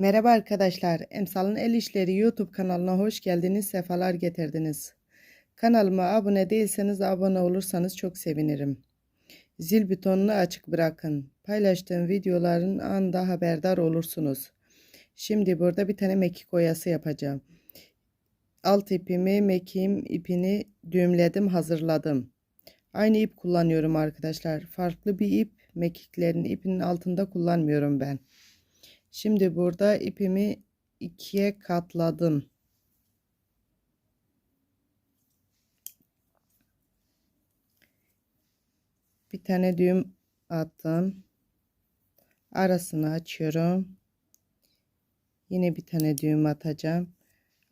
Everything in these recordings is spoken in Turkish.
Merhaba arkadaşlar. Emsal'ın El İşleri YouTube kanalına hoş geldiniz. Sefalar getirdiniz. Kanalıma abone değilseniz abone olursanız çok sevinirim. Zil butonunu açık bırakın. Paylaştığım videoların anda haberdar olursunuz. Şimdi burada bir tane mekik oyası yapacağım. Alt ipimi, mekiğim ipini düğümledim, hazırladım. Aynı ip kullanıyorum arkadaşlar. Farklı bir ip, mekiklerin ipinin altında kullanmıyorum ben. Şimdi burada ipimi ikiye katladım. Bir tane düğüm attım. Arasını açıyorum. Yine bir tane düğüm atacağım.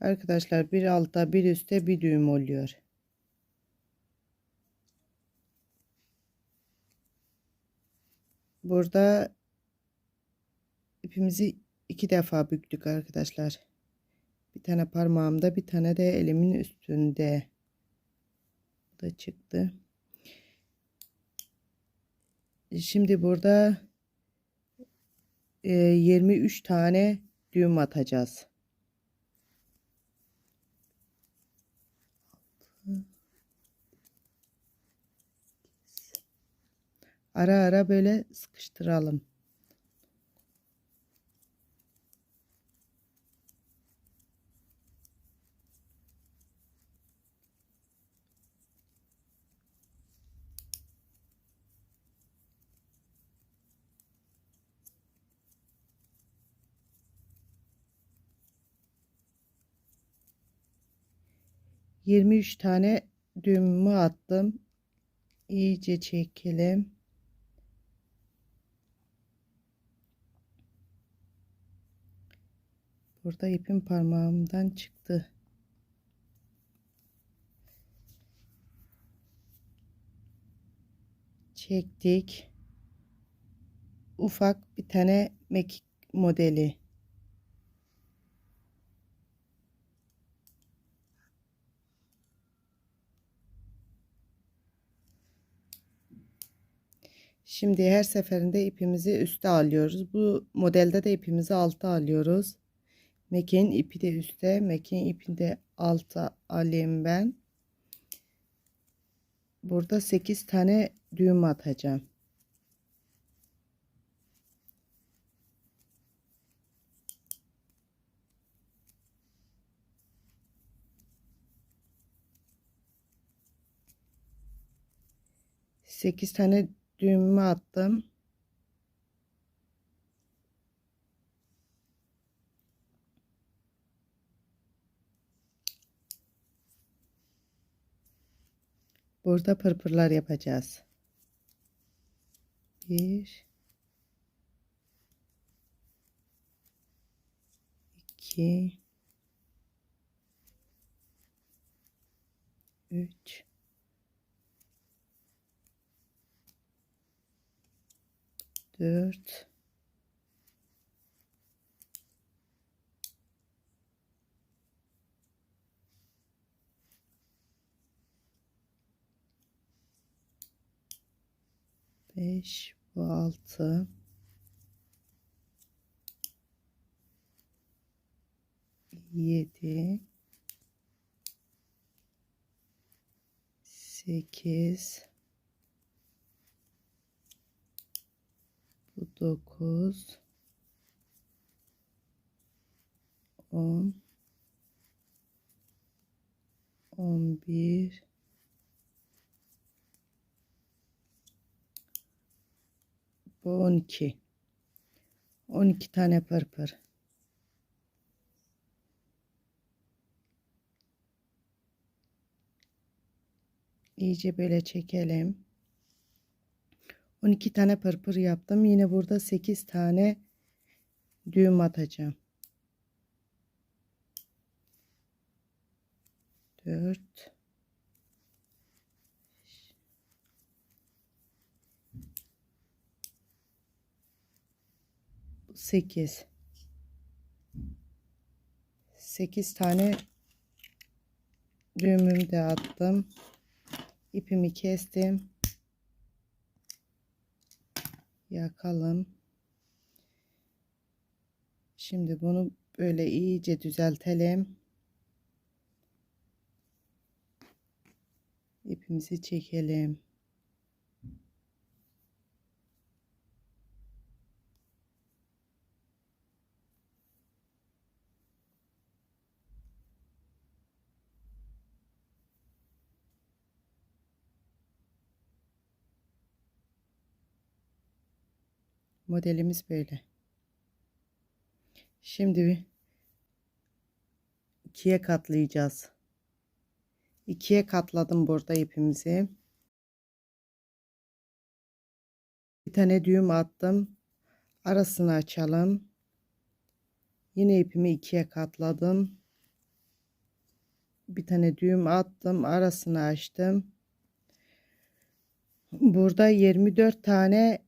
Arkadaşlar bir altta bir üstte bir düğüm oluyor. Burada ipimizi iki defa büktük arkadaşlar. Bir tane parmağımda bir tane de elimin üstünde. Bu da çıktı. Şimdi burada e, 23 tane düğüm atacağız. Ara ara böyle sıkıştıralım. Yirmi üç tane düğümümü attım. İyice çekelim. Burada ipim parmağımdan çıktı. Çektik. Ufak bir tane mekik modeli. Şimdi her seferinde ipimizi üste alıyoruz. Bu modelde de ipimizi alta alıyoruz. Mekiğin ipi de üstte, mekiğin ipini de alta alayım ben. Burada 8 tane düğüm atacağım. Sekiz tane düğümümü attım. Burada pırpırlar yapacağız. Bir, iki, üç, dört, beş, bu altı, yedi, sekiz, bu dokuz, on, on bir, bu on iki, on iki tane pırpır. İyice böyle çekelim. 12 tane pırpır yaptım. Yine burada 8 tane düğüm atacağım. 4 8 8 tane düğümümü de attım. İpimi kestim. Yakalım. Şimdi bunu böyle iyice düzeltelim. İpimizi çekelim. Modelimiz böyle. Şimdi ikiye katlayacağız. İkiye katladım burada ipimizi. Bir tane düğüm attım. Arasını açalım. Yine ipimi ikiye katladım. Bir tane düğüm attım. Arasını açtım. Burada 24 tane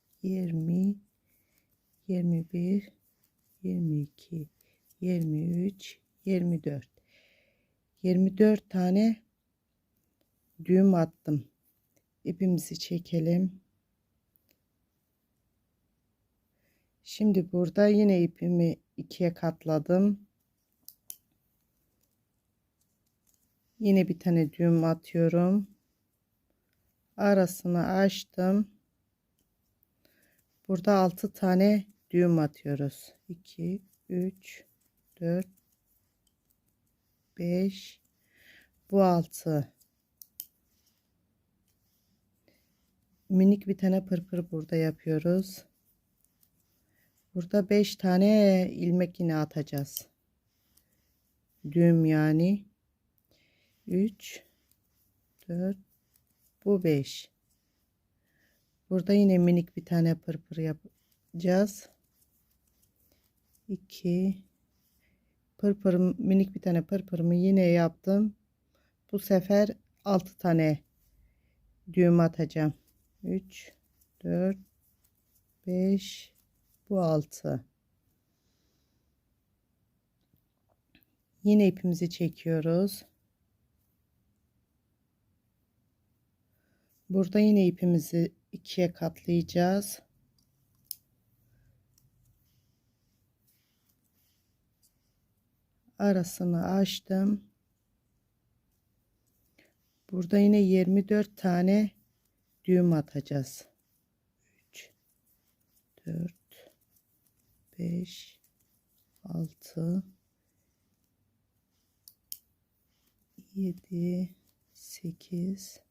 20 21 22 23 24 24 tane düğüm attım. İpimizi çekelim. Şimdi burada yine ipimi ikiye katladım. Yine bir tane düğüm atıyorum. Arasını açtım Burada 6 tane düğüm atıyoruz. 2, 3, 4, 5, bu 6. Minik bir tane pırpır burada yapıyoruz. Burada 5 tane ilmek yine atacağız. Düğüm yani. 3, 4, bu 5. Burada yine minik bir tane pırpır yapacağız. 2 pırpırım minik bir tane pırpırımı yine yaptım. Bu sefer 6 tane düğüm atacağım. 3 4 5 bu 6 Yine ipimizi çekiyoruz. Burada yine ipimizi ikiye katlayacağız. Arasını açtım. Burada yine 24 tane düğüm atacağız. 3 4 5 6 7 8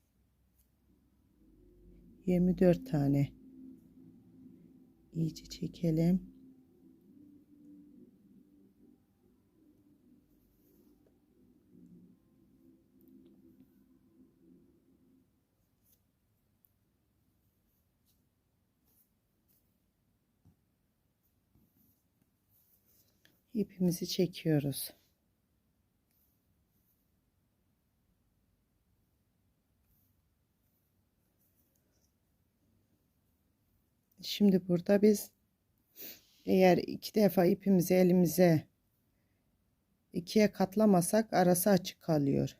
24 tane iyice çekelim. ipimizi çekiyoruz. Şimdi burada biz eğer iki defa ipimizi elimize ikiye katlamasak arası açık kalıyor.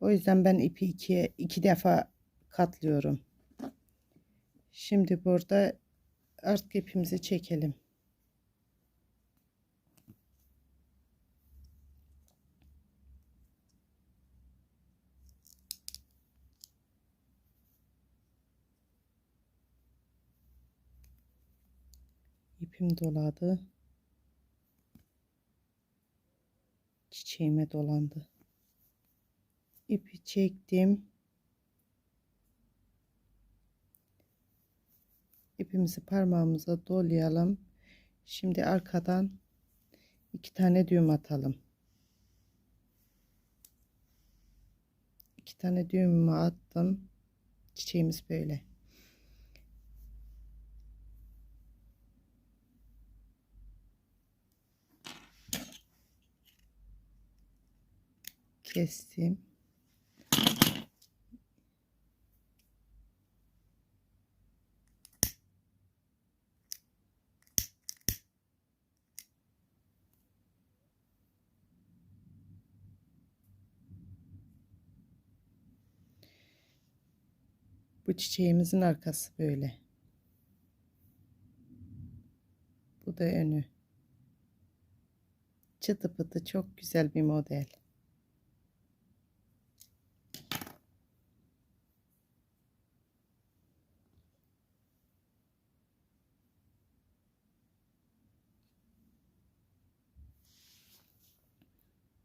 O yüzden ben ipi ikiye iki defa katlıyorum. Şimdi burada artık ipimizi çekelim. İpim doladı. çiçeğime dolandı. İpi çektim. İpimizi parmağımıza dolayalım. Şimdi arkadan iki tane düğüm atalım. İki tane düğümümü attım. Çiçeğimiz böyle. Kestim. Bu çiçeğimizin arkası böyle. Bu da önü. Çıtı pıtı çok güzel bir model.